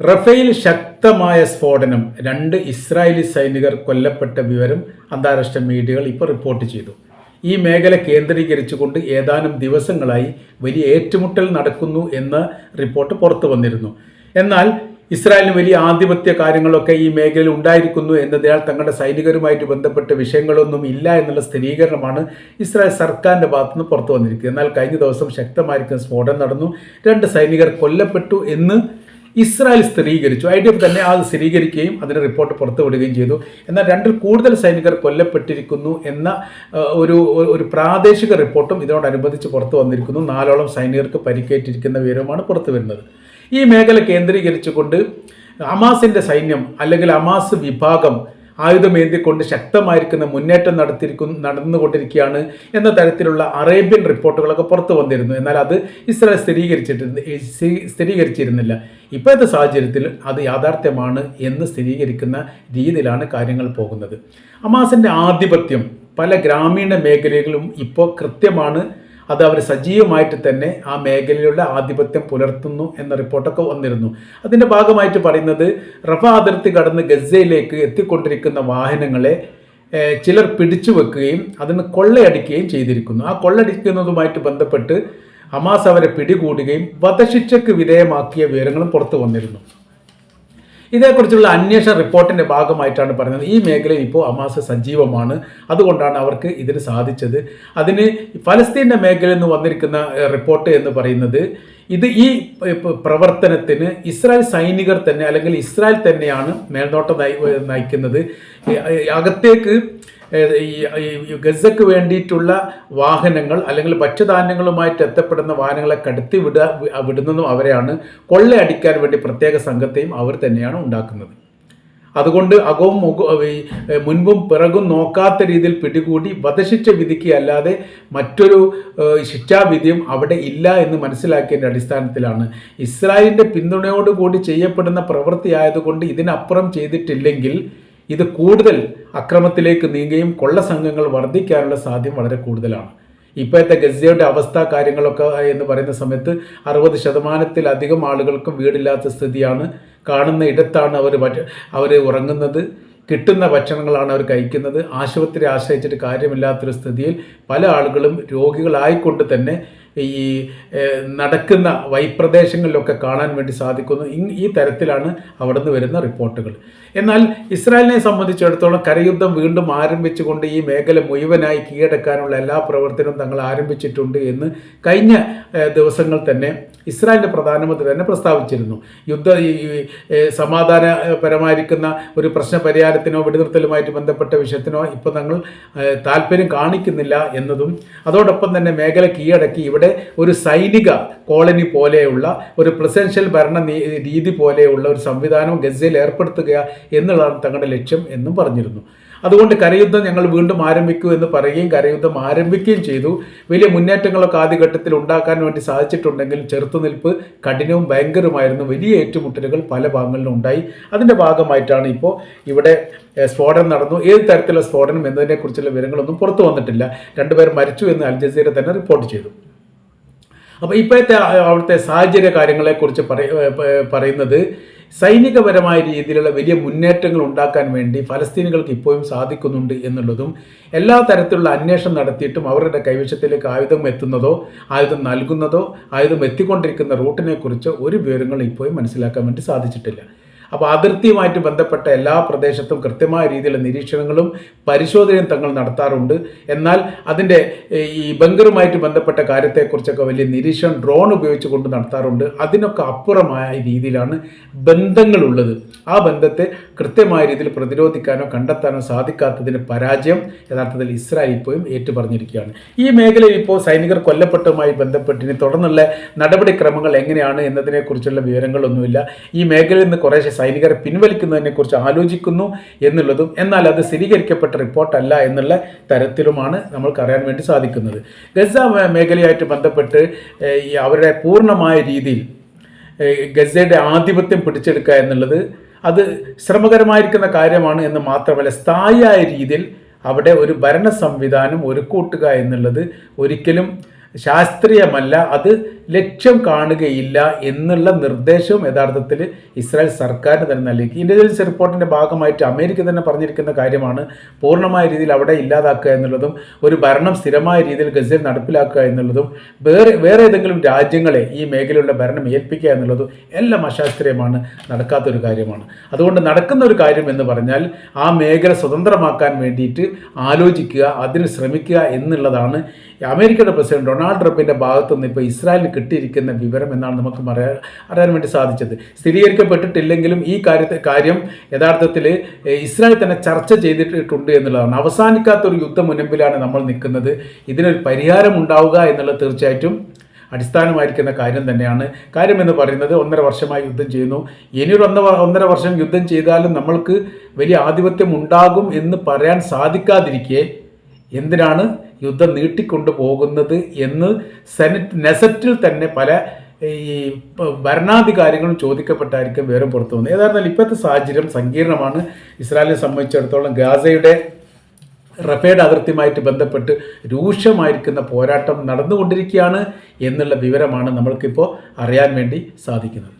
Rafale ശക്തമായ സ്ഫോടനം. രണ്ട് ഇസ്രായേലി സൈനികർ കൊല്ലപ്പെട്ട വിവരം അന്താരാഷ്ട്ര മീഡിയകൾ ഇപ്പോൾ റിപ്പോർട്ട് ചെയ്തു. ഈ മേഖല കേന്ദ്രീകരിച്ചുകൊണ്ട് ഏതാനും ദിവസങ്ങളായി വലിയ ഏറ്റുമുട്ടൽ നടക്കുന്നു എന്ന് റിപ്പോർട്ട് പുറത്തു വന്നിരുന്നു. എന്നാൽ ഇസ്രായേലിന് വലിയ ആധിപത്യ കാര്യങ്ങളൊക്കെ ഈ മേഖലയിൽ ഉണ്ടായിരിക്കുന്നു എന്നതിനാൽ തങ്ങളുടെ സൈനികരുമായിട്ട് ബന്ധപ്പെട്ട വിഷയങ്ങളൊന്നും ഇല്ല എന്നുള്ള സ്ഥിരീകരണമാണ് ഇസ്രായേൽ സർക്കാരിന്റെ ഭാഗത്തുനിന്ന് പുറത്തു വന്നിരിക്കുന്നത്. എന്നാൽ കഴിഞ്ഞ ദിവസം ശക്തമായിരിക്കുന്ന സ്ഫോടനം നടന്നു. രണ്ട് സൈനികർ കൊല്ലപ്പെട്ടു എന്ന് ഇസ്രായേൽ സ്ഥിരീകരിച്ചു. ഐ ഡി എഫ് തന്നെ അത് സ്ഥിരീകരിക്കുകയും അതിന്റെ റിപ്പോർട്ട് പുറത്തുവിടുകയും ചെയ്തു. എന്നാൽ രണ്ടിൽ കൂടുതൽ സൈനികർ കൊല്ലപ്പെട്ടിരിക്കുന്നു എന്ന ഒരു ഒരു പ്രാദേശിക റിപ്പോർട്ടും ഇതിനോടനുബന്ധിച്ച് പുറത്തു വന്നിരിക്കുന്നു. നാലോളം സൈനികർക്ക് പരിക്കേറ്റിരിക്കുന്ന വിവരമാണ് പുറത്തു വരുന്നത് ഈ മേഖല കേന്ദ്രീകരിച്ചുകൊണ്ട് അമാസിന്റെ സൈന്യം അല്ലെങ്കിൽ അമാസ് വിഭാഗം ആയുധമേന്തിക്കൊണ്ട് ശക്തമായിരിക്കുന്ന മുന്നേറ്റം നടത്തിയിരിക്കും നടന്നുകൊണ്ടിരിക്കുകയാണ് എന്ന തരത്തിലുള്ള അറേബ്യൻ റിപ്പോർട്ടുകളൊക്കെ പുറത്തു വന്നിരുന്നു. എന്നാൽ അത് ഇസ്രായേൽ സ്ഥിരീകരിച്ചിട്ടിരുന്ന സ്ഥിരീകരിച്ചിരുന്നില്ല. ഇപ്പോഴത്തെ സാഹചര്യത്തിൽ അത് യാഥാർത്ഥ്യമാണ് എന്ന് സ്ഥിരീകരിക്കുന്ന രീതിയിലാണ് കാര്യങ്ങൾ പോകുന്നത്. അമാസിന്റെ ആധിപത്യം പല ഗ്രാമീണ മേഖലകളും ഇപ്പോൾ കൃത്യമാണ്. അത് അവർ സജീവമായിട്ട് തന്നെ ആ മേഖലയിലുള്ള ആധിപത്യം പുലർത്തുന്നു എന്ന റിപ്പോർട്ടൊക്കെ വന്നിരുന്നു. അതിന്റെ ഭാഗമായിട്ട് പറയുന്നത് റഫ അതിർത്തി കടന്ന് ഗസയിലേക്ക് എത്തിക്കൊണ്ടിരിക്കുന്ന വാഹനങ്ങളെ ചിലർ പിടിച്ചു വെക്കുകയും അതിന് കൊള്ളയടിക്കുകയും ചെയ്തിരിക്കുന്നു. ആ കൊള്ളയടിക്കുന്നതുമായിട്ട് ബന്ധപ്പെട്ട് ഹമാസ് അവരെ പിടികൂടുകയും വധശിക്ഷയ്ക്ക് വിധേയമാക്കിയ വിവരങ്ങളും പുറത്തു വന്നിരുന്നു. ഇതേക്കുറിച്ചുള്ള അന്വേഷണ റിപ്പോർട്ടിന്റെ ഭാഗമായിട്ടാണ് പറയുന്നത്. ഈ മേഖലയിൽ ഇപ്പോൾ അമാസ സജീവമാണ്. അതുകൊണ്ടാണ് അവർക്ക് ഇതിന് സാധിച്ചത്. അതിന് ഫലസ്തീന്റെ മേഖലയിൽ നിന്ന് വന്നിരിക്കുന്ന റിപ്പോർട്ട് എന്ന് പറയുന്നത് ഇത് ഈ പ്രവർത്തനത്തിന് ഇസ്രായേൽ സൈനികർ തന്നെ അല്ലെങ്കിൽ ഇസ്രായേൽ തന്നെയാണ് മേൽനോട്ടം നയി- നയിക്കുന്നത്. അകത്തേക്ക് ഈ ഗസക്ക് വേണ്ടിയിട്ടുള്ള വാഹനങ്ങൾ അല്ലെങ്കിൽ ഭക്ഷ്യധാന്യങ്ങളുമായിട്ട് എത്തപ്പെടുന്ന വാഹനങ്ങളെ കടത്തി വിട വിടുന്നതും അവരെയാണ് കൊള്ളയടിക്കാൻ വേണ്ടി പ്രത്യേക സംഘത്തെയും അവർ തന്നെയാണ് ഉണ്ടാക്കുന്നത്. അതുകൊണ്ട് അകവും മുൻപും പിറകും നോക്കാത്ത രീതിയിൽ പിടികൂടി വധശിക്ഷ വിധിക്കുകയല്ലാതെ മറ്റൊരു ശിക്ഷാവിധിയും അവിടെ ഇല്ല എന്ന് മനസ്സിലാക്കിയതിന്റെ അടിസ്ഥാനത്തിലാണ് ഇസ്രായേലിന്റെ പിന്തുണയോടുകൂടി ചെയ്യപ്പെടുന്ന പ്രവൃത്തി ആയതുകൊണ്ട് ഇതിനപ്പുറം ചെയ്തിട്ടില്ലെങ്കിൽ ഇത് കൂടുതൽ അക്രമത്തിലേക്ക് നീങ്ങുകയും കൊള്ള സംഘങ്ങൾ വർദ്ധിക്കാനുള്ള സാധ്യത വളരെ കൂടുതലാണ്. ഇപ്പോഴത്തെ ഗസയുടെ അവസ്ഥ കാര്യങ്ങളൊക്കെ എന്ന് പറയുന്ന സമയത്ത് അറുപത് ശതമാനത്തിലധികം ആളുകൾക്കും വീടില്ലാത്ത സ്ഥിതിയാണ്. കാണുന്ന ഇടത്താണ് അവർ അവർ ഉറങ്ങുന്നത്. കിട്ടുന്ന ഭക്ഷണങ്ങളാണ് അവർ കഴിക്കുന്നത്. ആശുപത്രി ആശ്രയിച്ചിട്ട് കാര്യമില്ലാത്തൊരു സ്ഥിതിയിൽ പല ആളുകളും രോഗികളായിക്കൊണ്ട് തന്നെ ഈ നടക്കുന്ന വൈപ്രദേശങ്ങളിലൊക്കെ കാണാൻ വേണ്ടി സാധിക്കുന്നു. ഈ തരത്തിലാണ് അവിടെ നിന്ന് വരുന്ന റിപ്പോർട്ടുകൾ. എന്നാൽ ഇസ്രായേലിനെ സംബന്ധിച്ചിടത്തോളം കരയുദ്ധം വീണ്ടും ആരംഭിച്ചുകൊണ്ട് ഈ മേഖല മുഴുവനായി കീഴടക്കാനുള്ള എല്ലാ പ്രവർത്തനവും തങ്ങൾ ആരംഭിച്ചിട്ടുണ്ട് എന്ന് കഴിഞ്ഞ ദിവസങ്ങൾ തന്നെ ഇസ്രായേലിന്റെ പ്രധാനമന്ത്രി തന്നെ പ്രസ്താവിച്ചിരുന്നു. യുദ്ധ സമാധാനപരമായിരിക്കുന്ന ഒരു പ്രശ്ന പരിഹാരത്തിനോ വെടിനിർത്തലുമായിട്ട് ബന്ധപ്പെട്ട വിഷയത്തിനോ ഇപ്പോൾ തങ്ങൾ താല്പര്യം കാണിക്കുന്നില്ല എന്നതും അതോടൊപ്പം തന്നെ മേഖല കീഴടക്കി ഇവിടെ ഒരു സൈനിക കോളനി പോലെയുള്ള ഒരു പ്രസിഡൻഷ്യൽ ഭരണ രീതി പോലെയുള്ള ഒരു സംവിധാനം ഗസയിൽ ഏർപ്പെടുത്തുക എന്നുള്ളതാണ് തങ്ങളുടെ ലക്ഷ്യം എന്നും പറഞ്ഞിരുന്നു. അതുകൊണ്ട് കരയുദ്ധം ഞങ്ങൾ വീണ്ടും ആരംഭിക്കൂ എന്ന് പറയുകയും കരയുദ്ധം ആരംഭിക്കുകയും ചെയ്തു. വലിയ മുന്നേറ്റങ്ങളൊക്കെ ആദ്യഘട്ടത്തിൽ ഉണ്ടാക്കാൻ വേണ്ടി സാധിച്ചിട്ടുണ്ടെങ്കിലും ചെറുത്തുനിൽപ്പ് കഠിനവും ഭയങ്കരമായിരുന്നു വലിയ ഏറ്റുമുട്ടലുകൾ പല ഭാഗങ്ങളിലും ഉണ്ടായി. അതിന്റെ ഭാഗമായിട്ടാണ് ഇപ്പോൾ ഇവിടെ സ്ഫോടനം നടന്നു. ഏത് തരത്തിലുള്ള സ്ഫോടനം എന്നതിനെക്കുറിച്ചുള്ള വിവരങ്ങളൊന്നും പുറത്തു വന്നിട്ടില്ല. രണ്ടുപേർ മരിച്ചു എന്ന് അൽ ജസീറ തന്നെ റിപ്പോർട്ട് ചെയ്തു. അപ്പോൾ ഇപ്പോഴത്തെ അവിടുത്തെ സാഹചര്യ കാര്യങ്ങളെക്കുറിച്ച് പറയ പറയുന്നത് സൈനികപരമായ രീതിയിലുള്ള വലിയ മുന്നേറ്റങ്ങൾ ഉണ്ടാക്കാൻ വേണ്ടി ഫലസ്തീനുകൾക്ക് ഇപ്പോഴും സാധിക്കുന്നുണ്ട് എന്നുള്ളതും എല്ലാ തരത്തിലുള്ള അന്വേഷണം നടത്തിയിട്ടും അവരുടെ കൈവശത്തിലേക്ക് ആയുധം എത്തുന്നതോ ആയുധം നൽകുന്നതോ ആയുധം എത്തിക്കൊണ്ടിരിക്കുന്ന റൂട്ടിനെക്കുറിച്ച് ഒരു വിവരങ്ങളും ഇപ്പോഴും മനസ്സിലാക്കാൻ വേണ്ടി സാധിച്ചിട്ടില്ല. അപ്പോൾ അതിർത്തിയുമായിട്ട് ബന്ധപ്പെട്ട എല്ലാ പ്രദേശത്തും കൃത്യമായ രീതിയിലുള്ള നിരീക്ഷണങ്ങളും പരിശോധനയും തങ്ങൾ നടത്താറുണ്ട്. എന്നാൽ അതിന്റെ ഈ ബങ്കറുമായിട്ട് ബന്ധപ്പെട്ട കാര്യത്തെക്കുറിച്ചൊക്കെ വലിയ നിരീക്ഷണം ഡ്രോൺ ഉപയോഗിച്ചുകൊണ്ട് നടത്താറുണ്ട്. അതിനൊക്കെ അപ്പുറമായ രീതിയിലാണ് ബന്ധങ്ങളുള്ളത്. ആ ബന്ധത്തെ കൃത്യമായ രീതിയിൽ പ്രതിരോധിക്കാനോ കണ്ടെത്താനോ സാധിക്കാത്തതിന്റെ പരാജയം യഥാർത്ഥത്തിൽ ഇസ്രായേൽ ഇപ്പോഴും ഏറ്റുപറഞ്ഞിരിക്കുകയാണ്. ഈ മേഖലയിൽ ഇപ്പോൾ സൈനികർ കൊല്ലപ്പെട്ടതുമായി ബന്ധപ്പെട്ടിന് തുടർന്നുള്ള നടപടിക്രമങ്ങൾ എങ്ങനെയാണ് എന്നതിനെക്കുറിച്ചുള്ള വിവരങ്ങളൊന്നുമില്ല. ഈ മേഖലയിൽ നിന്ന് കുറേശ്ശെ സൈനികരെ പിൻവലിക്കുന്നതിനെക്കുറിച്ച് ആലോചിക്കുന്നു എന്നുള്ളതും എന്നാൽ അത് സ്ഥിരീകരിക്കപ്പെട്ട റിപ്പോർട്ടല്ല എന്നുള്ള തരത്തിലുമാണ് നമ്മൾക്ക് അറിയാൻ വേണ്ടി സാധിക്കുന്നത്. ഗസ മേഖലയായിട്ട് ബന്ധപ്പെട്ട് അവരുടെ പൂർണമായ രീതിയിൽ ഗസയുടെ ആധിപത്യം പിടിച്ചെടുക്കുക എന്നുള്ളത് അത് ശ്രമകരമായിരിക്കുന്ന കാര്യമാണ് എന്ന് മാത്രമല്ല സ്ഥായിയായ രീതിയിൽ അവിടെ ഒരു ഭരണ സംവിധാനം ഒരുക്കൂട്ടുക എന്നുള്ളത് ഒരിക്കലും ശാസ്ത്രീയമല്ല. അത് ലക്ഷ്യം കാണുകയില്ല എന്നുള്ള നിർദ്ദേശവും യഥാർത്ഥത്തിൽ ഇസ്രായേൽ സർക്കാരിന് തന്നെ നൽകി ഇന്റലിജൻസ് റിപ്പോർട്ടിന്റെ ഭാഗമായിട്ട് അമേരിക്ക തന്നെ പറഞ്ഞിരിക്കുന്ന കാര്യമാണ് പൂർണമായ രീതിയിൽ അവിടെ ഇല്ലാതാക്കുക എന്നുള്ളതും ഒരു ഭരണം സ്ഥിരമായ രീതിയിൽ ഗസയിൽ നടപ്പിലാക്കുക എന്നുള്ളതും വേറെ വേറെ ഏതെങ്കിലും രാജ്യങ്ങളെ ഈ മേഖലയിലുള്ള ഭരണം ഏൽപ്പിക്കുക എന്നുള്ളതും എല്ലാം അശാസ്ത്രീയമാണ് നടക്കാത്തൊരു കാര്യമാണ്. അതുകൊണ്ട് നടക്കുന്ന ഒരു കാര്യം എന്ന് പറഞ്ഞാൽ ആ മേഖല സ്വതന്ത്രമാക്കാൻ വേണ്ടിയിട്ട് ആലോചിക്കുക അതിന് ശ്രമിക്കുക എന്നുള്ളതാണ് അമേരിക്കയുടെ പ്രസിഡന്റ് ഡൊണാൾഡ് ട്രംപിന്റെ ഭാഗത്തുനിന്ന് ഇപ്പോൾ ഇസ്രായേലിന് കിട്ടിയിരിക്കുന്ന വിവരം എന്നാണ് നമുക്ക് അറിയാൻ അറിയാൻ വേണ്ടി സാധിച്ചത്. സ്ഥിരീകരിക്കപ്പെട്ടിട്ടില്ലെങ്കിലും ഈ കാര്യത്തെ കാര്യം യഥാർത്ഥത്തിൽ ഇസ്രായേൽ തന്നെ ചർച്ച ചെയ്തിട്ടുണ്ട് എന്നുള്ളതാണ്. അവസാനിക്കാത്തൊരു യുദ്ധ മുനമ്പിലാണ് നമ്മൾ നിൽക്കുന്നത്. ഇതിനൊരു പരിഹാരം ഉണ്ടാവുക എന്നുള്ളത് തീർച്ചയായിട്ടും അടിസ്ഥാനമായിരിക്കുന്ന കാര്യം തന്നെയാണ്. കാര്യം എന്ന് പറയുന്നത് ഒന്നര വർഷമായി യുദ്ധം ചെയ്യുന്നു. ഇനിയൊരു ഒന്ന ഒന്നര വർഷം യുദ്ധം ചെയ്താലും നമ്മൾക്ക് വലിയ ആധിപത്യം ഉണ്ടാകും എന്ന് പറയാൻ സാധിക്കാതിരിക്കെ എന്തിനാണ് യുദ്ധം നീട്ടിക്കൊണ്ടു പോകുന്നത് എന്ന് സെനറ്റ് നെസറ്റിൽ തന്നെ പല ഈ ഭരണാധികാരികളും ചോദിക്കപ്പെട്ടായിരിക്കും വേറെ പുറത്തു വന്നത്. ഏതായിരുന്നാലും ഇപ്പോഴത്തെ സാഹചര്യം സങ്കീർണമാണ്. ഇസ്രായേലിനെ സംബന്ധിച്ചിടത്തോളം ഗാസയുടെ റഫേഡ് അതിർത്തിയുമായിട്ട് ബന്ധപ്പെട്ട് രൂക്ഷമായിരിക്കുന്ന പോരാട്ടം നടന്നുകൊണ്ടിരിക്കുകയാണ് എന്നുള്ള വിവരമാണ് നമ്മൾക്കിപ്പോൾ അറിയാൻ വേണ്ടി സാധിക്കുന്നത്.